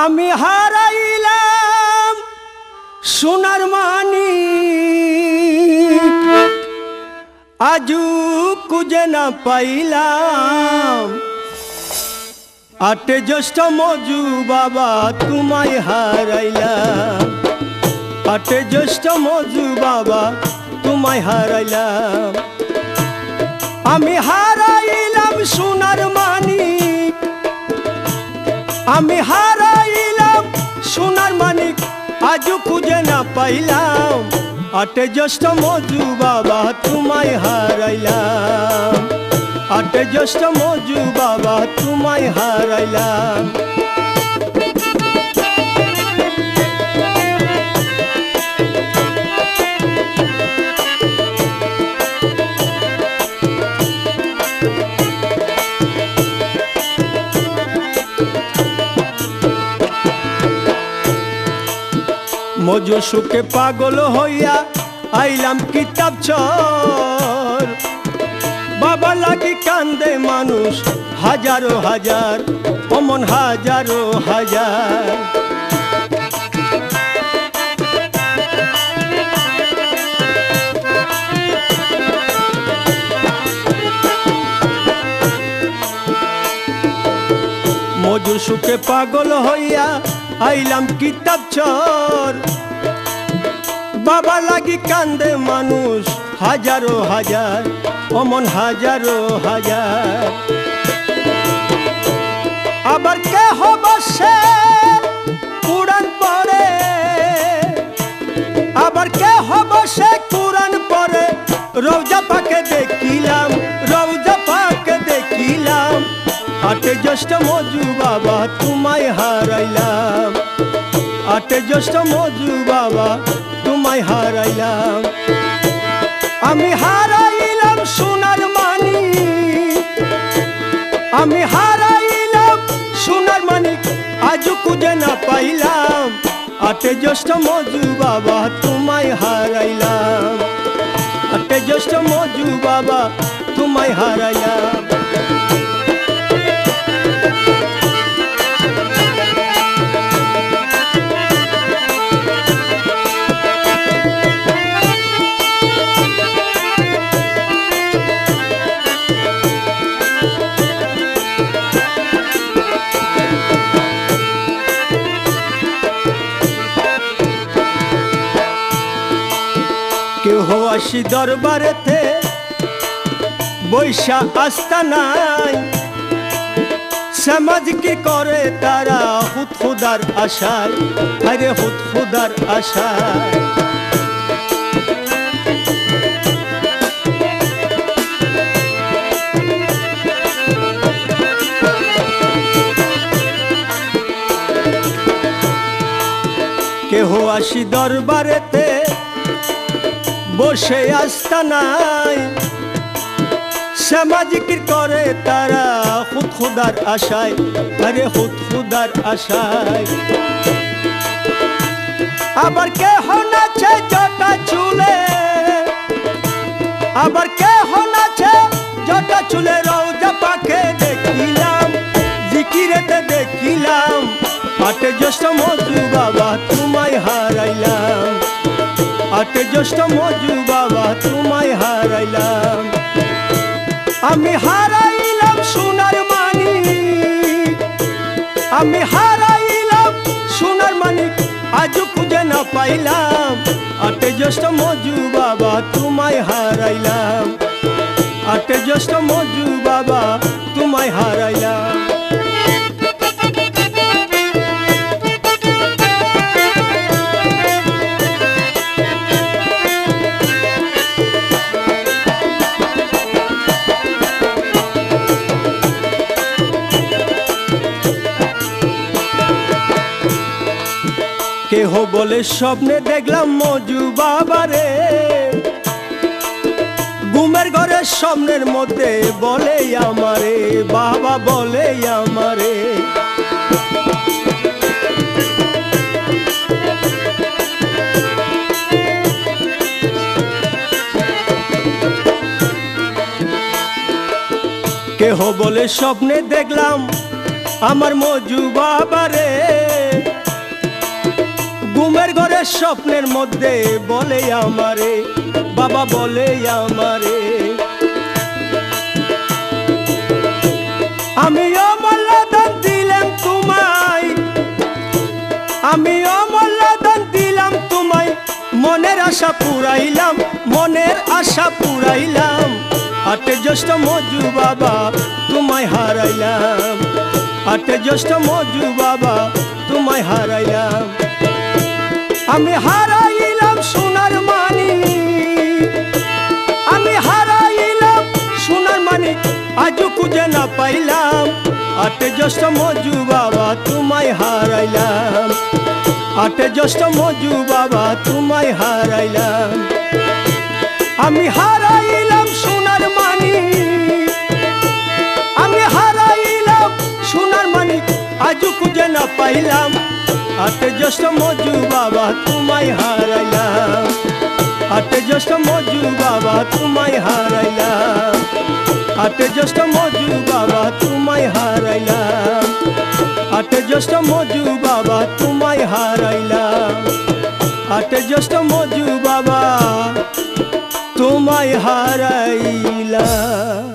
আমি হারাইলাম সোনার মানি। আজু কুজে না পাইলাম। আটে জ্যৈষ্ঠ মজু বাবা তোমায় হারাইলাম। আটে জ্যৈষ্ঠ মজু বাবা তোমায় হারাইলাম। আমি হারাইলাম আমি হারাইলাম, সোনার মানিক আজও খুঁজে না পাইলাম। আটে জ্যৈষ্ঠ মজু বাবা তোমায় হারাইলাম। আটে জ্যৈষ্ঠ মজু বাবা তোমায় হারাইলাম। মজু সুখে পাগল হইয়া আইলাম কিতাব চর বাবা লাগি কান্দে মানুষ হাজারো হাজার, অমন হাজারো হাজার। মজু সুখে পাগল হইয়া আইলাম কিতাব চর। বাবা লাগি কান্দে মানুষ, হাজারো হাজার, অমন হাজারো হাজার। আবার কে বসে কুরআন পড়ে? আবার কে বসে কুরআন পড়ে? রৌজা পাকে দেখিলাম রৌজা পাকে দেখিলাম। আটে জ্যৈষ্ঠ মজু বাবা তোমায় হারাইলাম। আটে জ্যৈষ্ঠ মজু বাবা, তোমায় হারাইলাম। আমি হারাইলাম সোনার মানি আমি হারাইলাম সোনার মানিক, আজও খুঁজে না পাইলাম। আটে জ্যৈষ্ঠ মজু বাবা, তোমায় হারাইলাম। আটে জ্যৈষ্ঠ মজু বাবা, তোমায় হারাইলাম। কেহ আসি দরবারেতে, বৈশা আস্তা নাই। সমাজ কি করে তারা হুত খুদার আশায়? আরে হুত খুদার আশায় কেহ আসি দরবারেতে বসে আসতা নাই। সামাজিক করে তারা খুদ খুদার আশায়? আরে খুদ খুদার আশায়। আবার কে নাচে জটা চুলে। আবার কে নাচে জটা চুলে রৌজা পাখে দেখিলাম। জিকিরেতে দেখিলাম আটে জ্যৈষ্ঠ মজু বাবা আটে জ্যৈষ্ঠ মজু বাবা, তোমায় হারাইলাম। আমি হারাইলাম সোনার মানি আমি হারাইলাম সোনার মানিক আজও খুঁজে না পাইলাম। আটে জ্যৈষ্ঠ মজু বাবা, তোমায় হারাইলাম। আটে জ্যৈষ্ঠ মজু বাবা কেহ বলে স্বপ্নে দেখলাম মজু বাবারে। ঘুমের ঘরে স্বপ্নের মধ্যে বলে আমারে, বাবা বলে আমারে। কেহ বলে স্বপ্নে দেখলাম আমার মজু বাবারে। ঘুমের ঘরে স্বপ্নের মধ্যে বলে আমারে, বাবা বলে আমারে। আমি অমল্লাদান দিলাম তোমায়, আমি অমল্লাদান দিলাম তোমায়। মনের আশা পুরাইলাম, মনের আশা পুরাইলাম। আটে জ্যৈষ্ঠ মজু বাবা তোমায় হারাইলাম। আটে জ্যৈষ্ঠ মজু বাবা তোমায় হারাইলাম। আমি হারাইলাম সোনার মানি। আমি হারাইলাম সোনার মানিক আজও খুঁজে না পাইলাম। আটে জ্যৈষ্ঠ মজু বাবা তোমায় হারাইলাম। আটে জ্যৈষ্ঠ মজু বাবা তোমায় হারাইলাম। আমি হারাইলাম সোনার মানিক আমি হারাইলাম সোনার মানিক আজও খুঁজে না পাইলাম। আটে জ্যৈষ্ঠ মজু বাবা, তোমায় হারাইলাম আটে জ্যৈষ্ঠ মজু বাবা, তোমায় হারাইলাম আটে জ্যৈষ্ঠ মজু বাবা, তোমায় হারাইলাম আটে জ্যৈষ্ঠ মজু বাবা, তোমায় হারাইলাম আটে জ্যৈষ্ঠ মজু বাবা, তোমায় হারাইলাম